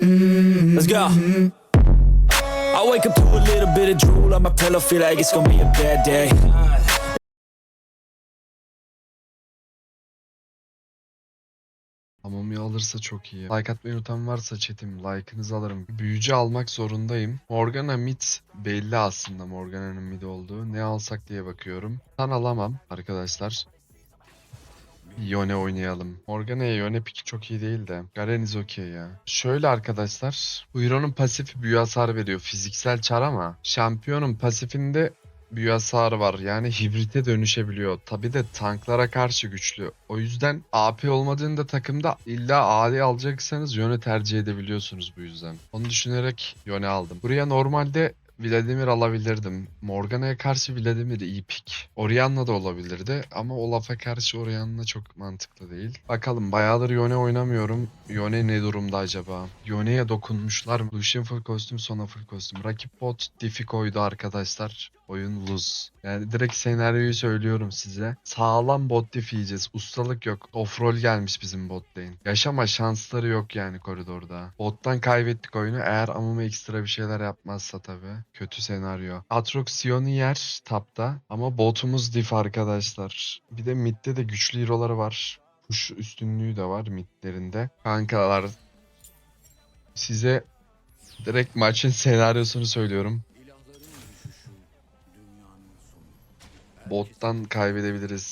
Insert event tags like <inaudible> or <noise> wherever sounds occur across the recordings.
Let's go. I wake up to a little bit of drool on my pillow, feel like it's gonna be a bad day. Amamı alırsa çok iyi. Like atmayı unutan varsa chatim like'ınızı alırım. Büyücü almak zorundayım. Morgana mid belli aslında Morgana'nın mid olduğu. Ne alsak diye bakıyorum. Tan alamam arkadaşlar. Yone oynayalım. Morgana'ya Yone piki çok iyi değil de. Garen'iz okey ya. Şöyle arkadaşlar. Huyron'un pasifi büyü hasar veriyor. Fiziksel çar ama. Şampiyonun pasifinde büyü hasarı var. Yani hibrite dönüşebiliyor. Tabi de tanklara karşı güçlü. O yüzden AP olmadığında takımda illa AD alacaksanız Yone tercih edebiliyorsunuz bu yüzden. Onu düşünerek Yone aldım. Buraya normalde Vladimir alabilirdim. Morgana'ya karşı Vladimir iyi pik. Orianna da olabilirdi ama Olaf'a karşı Orianna çok mantıklı değil. Bakalım bayağıdır Yone oynamıyorum. Yone ne durumda acaba? Yone'ye dokunmuşlar mı? Lucian full kostüm, Sona full kostüm. Rakip bot Diff'i koydu arkadaşlar. Oyun lose. Yani direkt senaryoyu söylüyorum size. Sağlam bot diff. Ustalık yok. Offroll gelmiş bizim bot lane. Yaşama şansları yok yani koridorda. Bottan kaybettik oyunu. Eğer Amumu ekstra bir şeyler yapmazsa tabii. Kötü senaryo. Aatrox Sion'u yer tapta. Ama botumuz diff arkadaşlar. Bir de midde de güçlü hero'ları var. Push üstünlüğü de var midlerinde. Kankalar size direkt maçın senaryosunu söylüyorum. Bottan kaybedebiliriz.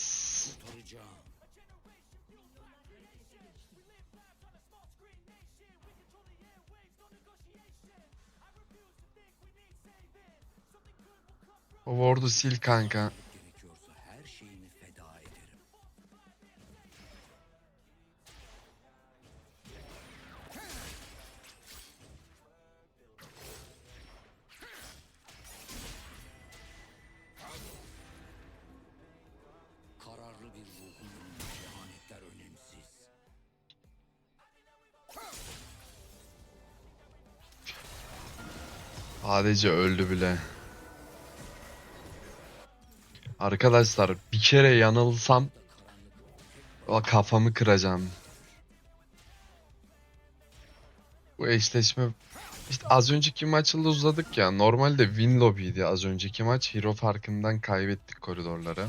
O ward'u sil kanka. ADC öldü bile. Arkadaşlar bir kere yanılsam kafamı kıracağım. Bu eşleşme işte az önceki maçla uzadık ya. Normalde win lobby'ydi az önceki maç. Hero farkından kaybettik koridorları.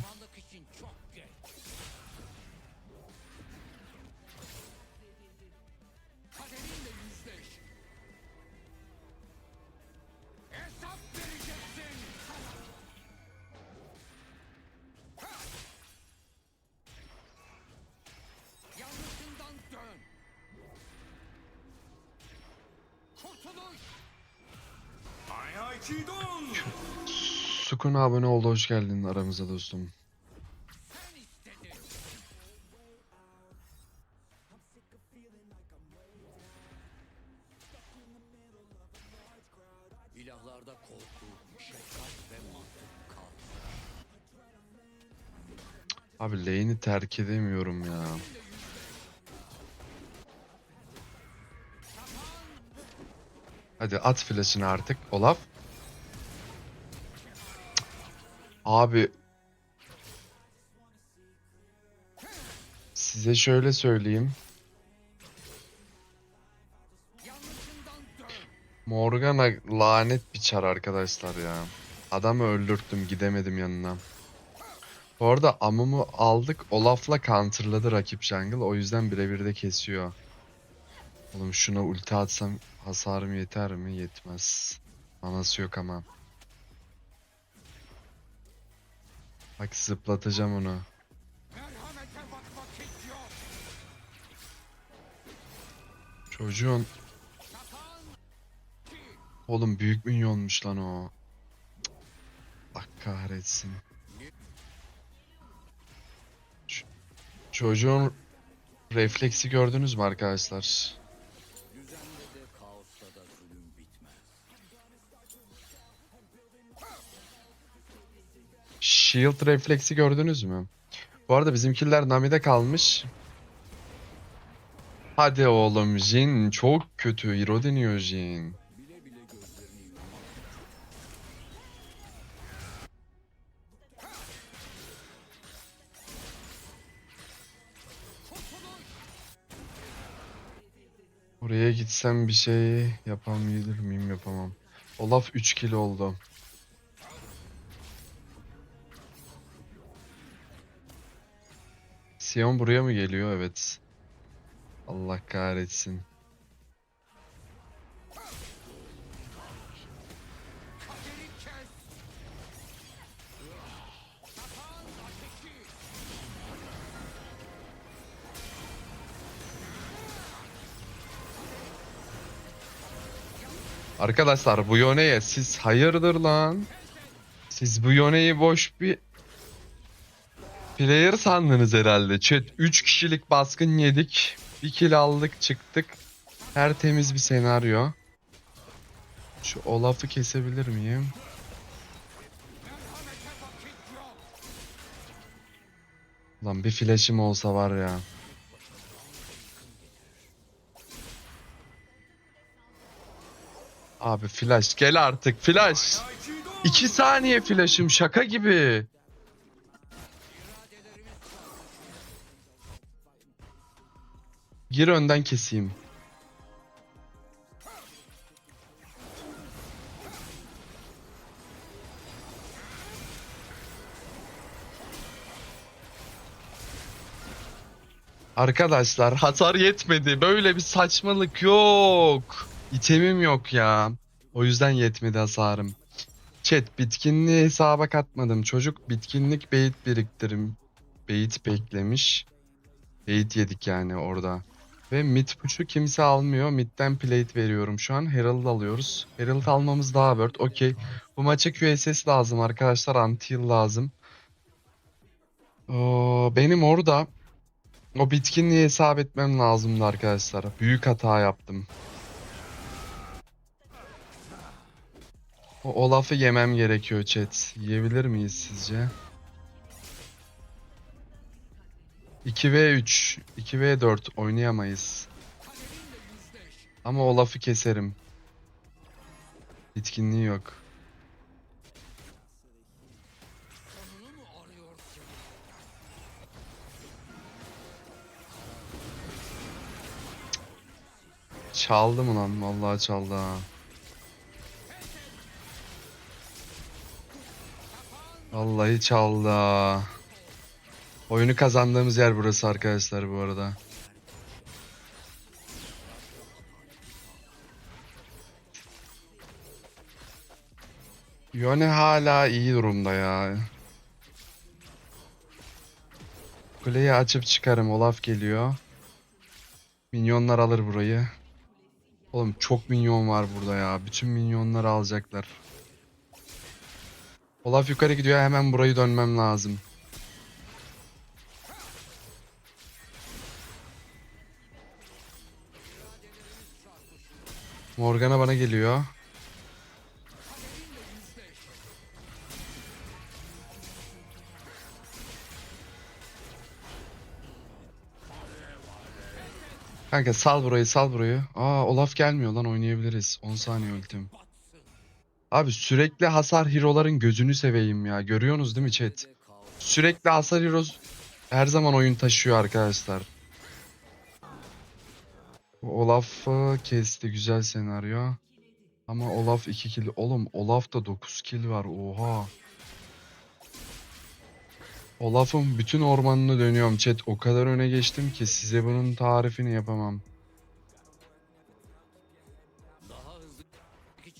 Sukun abone oldu hoş geldin aramıza dostum. Sen istedin. İlahlarda korku, şefkat ve mantık kal. Abi lane'i terk edemiyorum ya. Hadi at flash'ını artık Olaf. Abi Size şöyle söyleyeyim. Morgana lanet bir çar arkadaşlar ya. Adamı öldürttüm gidemedim yanına. Bu arada Amumu aldık Olaf'la counterladı rakip jungle o yüzden birebir de kesiyor. Oğlum şuna ulti atsam hasarım yeter mi? Yetmez. Manası yok ama. Bak zıplatacağım onu. Çocuğun Oğlum büyük minyonmuş lan o. Allah kahretsin. Ç- çocuğun refleksi gördünüz mü arkadaşlar? Shield refleksi gördünüz mü? Bu arada bizimkiler Nami'de kalmış. Hadi oğlum Jin çok kötü. Hero deniyor Jin. Oraya gitsem bir şey yapabilir miyim yapamam. Olaf 3 kill oldu. Sion buraya mı geliyor? Evet. Allah kahretsin. Arkadaşlar bu Yone'ye siz hayırdır lan? Siz bu Yone'yi boş bir player sandınız herhalde. Chat 3 kişilik baskın yedik. Bir kill aldık çıktık. Tertemiz bir senaryo. Şu Olaf'ı kesebilir miyim? Lan bir flash'im olsa var ya. Abi flash gel artık flash. 2 saniye flash'ım şaka gibi. Gir önden keseyim. Arkadaşlar hasar yetmedi. Böyle bir saçmalık yok. İtemim yok ya. O yüzden yetmedi hasarım. Chat bitkinliği hesaba katmadım. Çocuk bitkinlik bait biriktirim. Bait beklemiş. Bait yedik yani orada. Ve mid push'u kimse almıyor. Mid'den plate veriyorum şu an. Herald alıyoruz. Herald almamız daha worth. Okey. Bu maça QSS lazım arkadaşlar. Anti-heal lazım. Oo, benim orada o bitkinliği hesap etmem lazımdı arkadaşlar. Büyük hata yaptım. O Olaf'ı yemem gerekiyor chat. Yiyebilir miyiz sizce? 2v3, 2v4 oynayamayız. Ama Olaf'ı keserim. Bitkinliği yok. Çaldı mı lan? Vallahi çaldı ha. Vallahi çaldı ha. Oyunu kazandığımız yer burası arkadaşlar bu arada. Yone hala iyi durumda ya. Kuleyi açıp çıkarım. Olaf geliyor. Minyonlar alır burayı. Oğlum çok minyon var burada ya. Bütün minyonları alacaklar. Olaf yukarı gidiyor. Hemen burayı dönmem lazım. Morgana bana geliyor. Kanka sal burayı sal burayı. Aa Olaf gelmiyor lan oynayabiliriz. 10 saniye ultim. Abi sürekli hasar hero'ların gözünü seveyim ya. Görüyorsunuz değil mi chat? Sürekli hasar heroes her zaman oyun taşıyor arkadaşlar. Olaf'ı kesti güzel senaryo. Ama Olaf 2 kill. Oğlum Olaf'ta 9 kill var. Oha. Olaf'ın bütün ormanını dönüyorum chat. O kadar öne geçtim ki size bunun tarifini yapamam.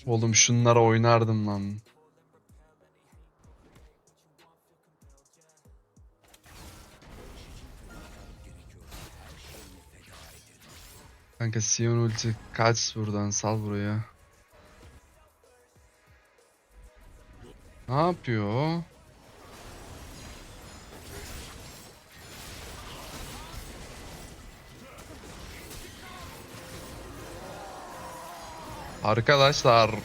Oğlum şunlara oynardım lan. Kanka Sion ulti kaç buradan sal buraya. Ne yapıyor? Arkadaşlar.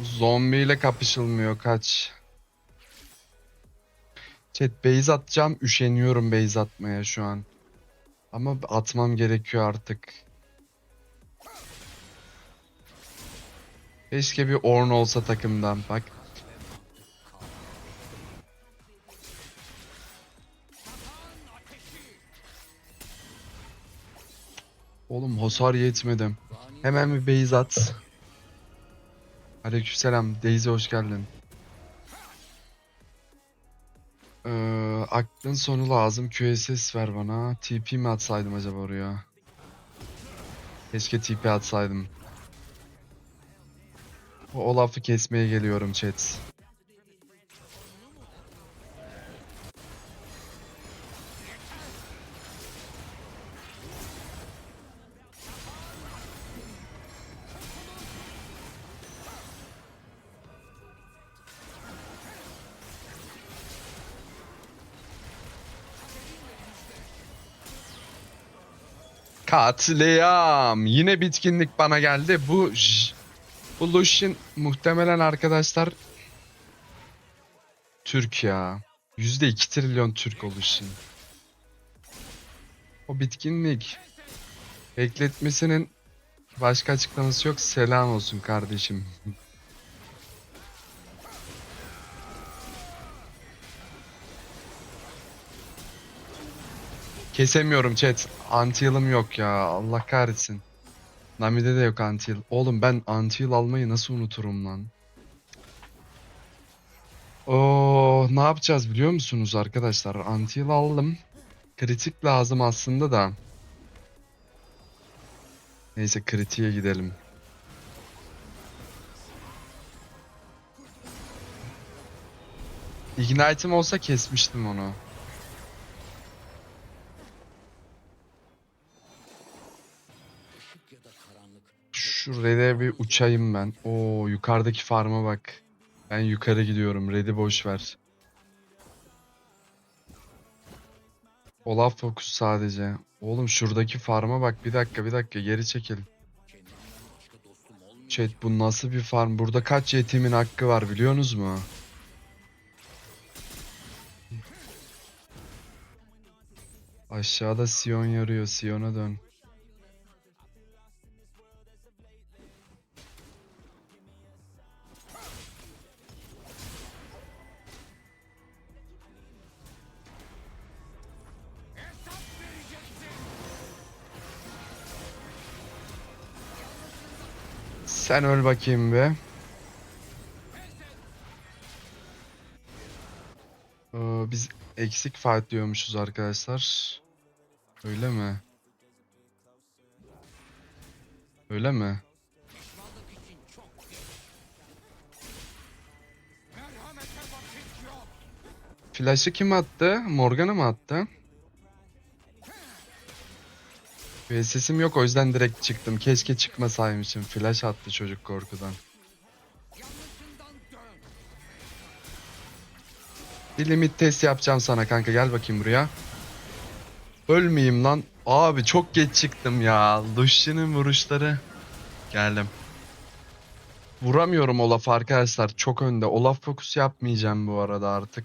Zombiyle kapışılmıyor kaç. Chat base atacağım. Üşeniyorum base atmaya şu an. Ama atmam gerekiyor artık. Keşke bir Ornn olsa takımdan bak. Oğlum hasar yetmedi. Hemen bir base at. Aleykümselam. Daisy hoş geldin. Ee, aklın sonu lazım. QSS ver bana. TP mi atsaydım acaba oraya? Keşke TP atsaydım. O Olaf'ı kesmeye geliyorum chat. Katliam. Yine bitkinlik bana geldi. Bu bu Lucian muhtemelen arkadaşlar Türk ya. %2 trilyon Türk oluşun. O bitkinlik bekletmesinin başka açıklaması yok. Selam olsun kardeşim. Kesemiyorum chat. Anti-heal'ım yok ya. Allah kahretsin. Nami'de de yok anti-heal. Oğlum ben anti-heal almayı nasıl unuturum lan? Oo, ne yapacağız biliyor musunuz arkadaşlar? Anti-heal aldım. Kritik lazım aslında da. Neyse kritiğe gidelim. Ignite'im olsa kesmiştim onu. Şu red'e bir uçayım ben. Oo yukarıdaki farma bak. Ben yukarı gidiyorum. Red'i boş ver. Olaf fokus sadece. Oğlum şuradaki farma bak. Bir dakika bir dakika geri çekil. Chat bu nasıl bir farm? Burada kaç yetimin hakkı var biliyorsunuz mu? Aşağıda Sion yarıyor. Sion'a dön. Sen öl bakayım be. Ee, biz eksik fight diyormuşuz arkadaşlar. Öyle mi? Öyle mi? Flash'ı kim attı? Morgana mı attı? Ve sesim yok o yüzden direkt çıktım. Keşke çıkmasaymışım. Flash attı çocuk korkudan. Bir limit test yapacağım sana kanka gel bakayım buraya. Ölmeyeyim lan. Abi çok geç çıktım ya. Lucian'ın vuruşları. Geldim. Vuramıyorum Olaf arkadaşlar. Çok önde. Olaf fokus yapmayacağım bu arada artık.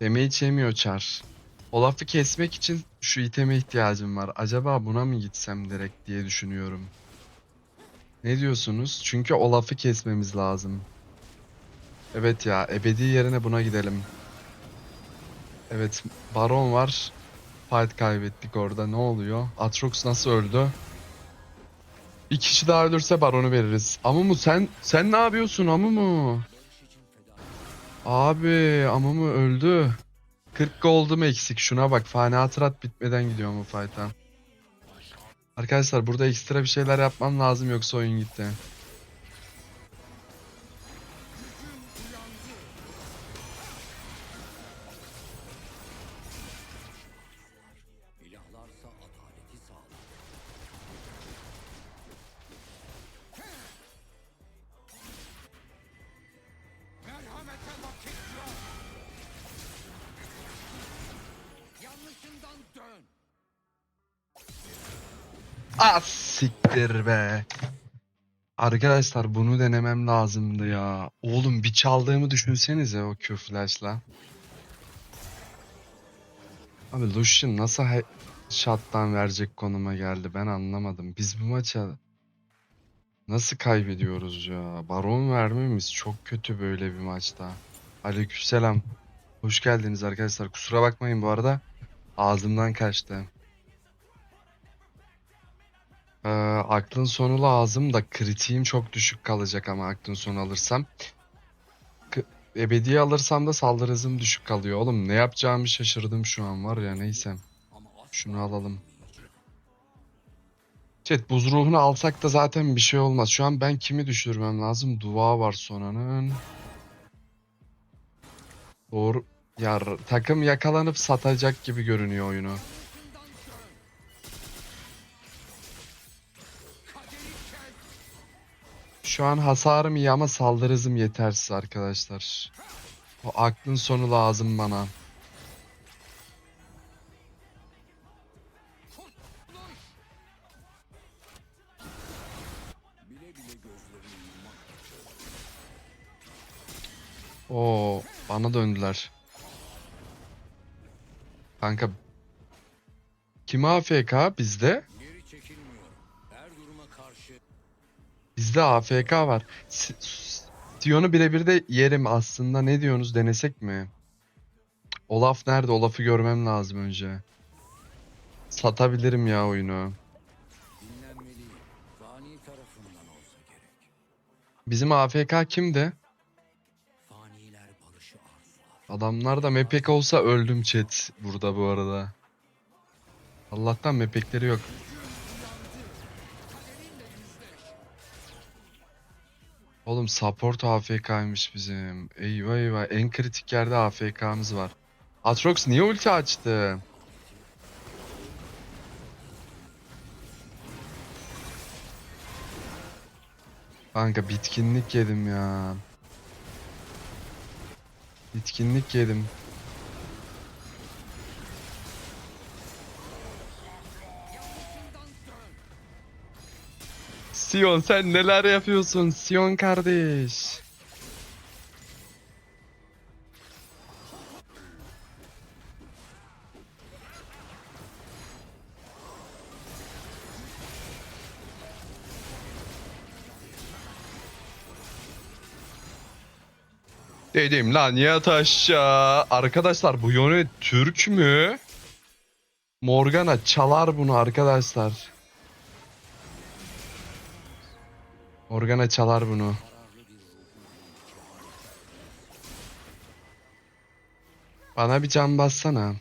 Damage yemiyor Char. Olaf'ı kesmek için şu iteme ihtiyacım var. Acaba buna mı gitsem direkt diye düşünüyorum. Ne diyorsunuz? Çünkü Olaf'ı kesmemiz lazım. Evet ya ebedi yerine buna gidelim. Evet Baron var. Fight kaybettik orada ne oluyor? Atrox nasıl öldü? Bir kişi daha ölürse Baron'u veririz. Amumu sen sen ne yapıyorsun Amumu? Abi Amumu öldü. 40 gold'um eksik şuna bak. Fani hatırat bitmeden gidiyor bu fight'a. Arkadaşlar burada ekstra bir şeyler yapmam lazım yoksa oyun gitti. Arkadaşlar bunu denemem lazımdı ya. Oğlum bir çaldığımı düşünsenize o Q flash'la. Abi Lucian nasıl shot'tan verecek konuma geldi ben anlamadım. Biz bu maça nasıl kaybediyoruz ya? Baron vermemiz çok kötü böyle bir maçta. Aleykümselam. Hoş geldiniz arkadaşlar. Kusura bakmayın bu arada. Ağzımdan kaçtı. Ee, aklın sonu lazım da kritiğim çok düşük kalacak ama aklın sonu alırsam. K- ebedi alırsam da saldırı hızım düşük kalıyor. Oğlum ne yapacağımı şaşırdım şu an var ya neyse. Şunu alalım. Chat buz ruhunu alsak da zaten bir şey olmaz. Şu an ben kimi düşürmem lazım? Dua var sonranın. Doğru. Ya takım yakalanıp satacak gibi görünüyor oyunu. Şu an hasarım iyi ama saldırı yetersiz arkadaşlar. O aklın sonu lazım bana. Oo, bana döndüler. Kanka kim AFK bizde? Bizde AFK var. S- Sion'u birebir de yerim aslında. Ne diyorsunuz denesek mi? Olaf nerede? Olaf'ı görmem lazım önce. Satabilirim ya oyunu. Bizim AFK kimdi? Adamlar da mepek olsa öldüm chat burada bu arada. Allah'tan mepekleri yok. Oğlum support AFK'ymış bizim. Eyvah eyvah en kritik yerde AFK'mız var. Atrox niye ulti açtı? Kanka bitkinlik yedim ya. Bitkinlik yedim. Sion sen neler yapıyorsun Sion kardeş? Dedim lan yat aşağı. Arkadaşlar bu Yone Türk mü? Morgana çalar bunu arkadaşlar. Morgana çalar bunu. Bana bir can bassana.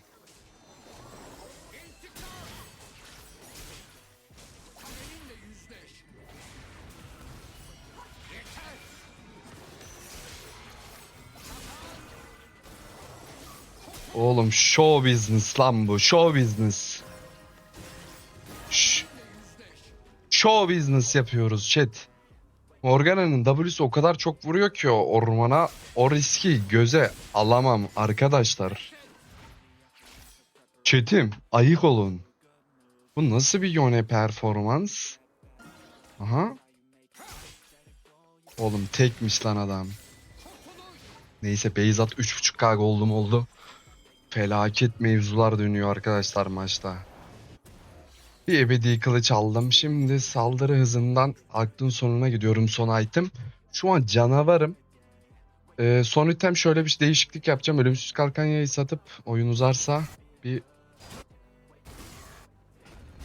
Oğlum show business lan bu. Show business. Ş- show business yapıyoruz chat. Morgana'nın W'su o kadar çok vuruyor ki o ormana. O riski göze alamam arkadaşlar. Chat'im ayık olun. Bu nasıl bir Yone performans? Aha. Oğlum tekmiş lan adam. Neyse Beyzat 3.5k gold'um oldu. Felaket mevzular dönüyor arkadaşlar maçta. Bir ebedi kılıç aldım. Şimdi saldırı hızından aklın sonuna gidiyorum son item. Şu an canavarım. Ee, son item şöyle bir değişiklik yapacağım. Ölümsüz kalkan yayı satıp oyun uzarsa bir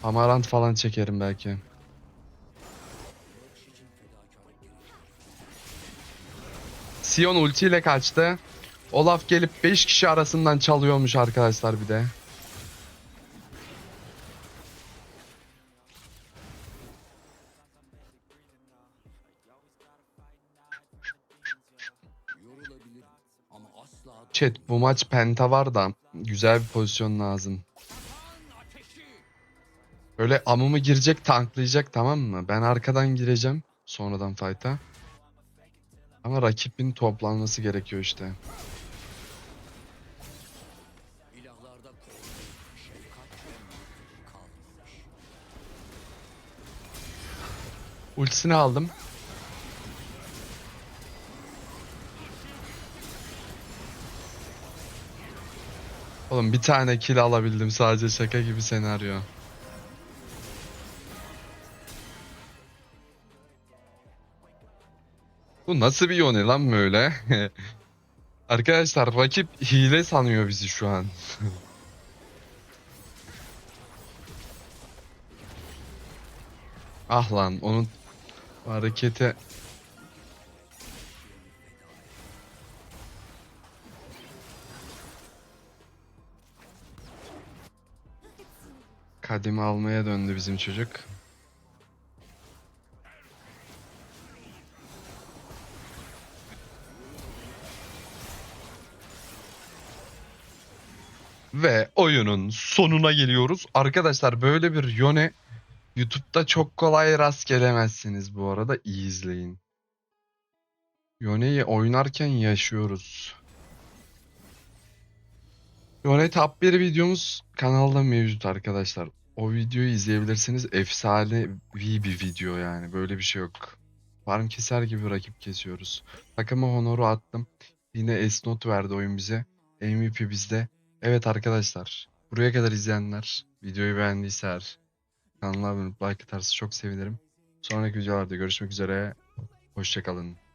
Amarant falan çekerim belki. Sion ultiyle kaçtı. Olaf gelip 5 kişi arasından çalıyormuş arkadaşlar bir de. Chat bu maç penta var da güzel bir pozisyon lazım. Böyle amımı girecek tanklayacak tamam mı? Ben arkadan gireceğim sonradan fight'a. Ama rakibin toplanması gerekiyor işte. Ultisini aldım. Oğlum bir tane kill alabildim sadece şaka gibi senaryo. Bu nasıl bir yone lan böyle? <laughs> Arkadaşlar rakip hile sanıyor bizi şu an. <laughs> Ah lan onun harekete Kadimi almaya döndü bizim çocuk. Ve oyunun sonuna geliyoruz. Arkadaşlar böyle bir Yone YouTube'da çok kolay rast gelemezsiniz bu arada. İyi izleyin. Yone'yi oynarken yaşıyoruz. Yone Top 1 videomuz kanalda mevcut arkadaşlar. O videoyu izleyebilirsiniz. Efsanevi bir video yani. Böyle bir şey yok. Farm keser gibi rakip kesiyoruz. Takıma honoru attım. Yine S-Note verdi oyun bize. MVP bizde. Evet arkadaşlar. Buraya kadar izleyenler videoyu beğendiyse eğer kanala abone like atarsa çok sevinirim. Sonraki videolarda görüşmek üzere. Hoşçakalın.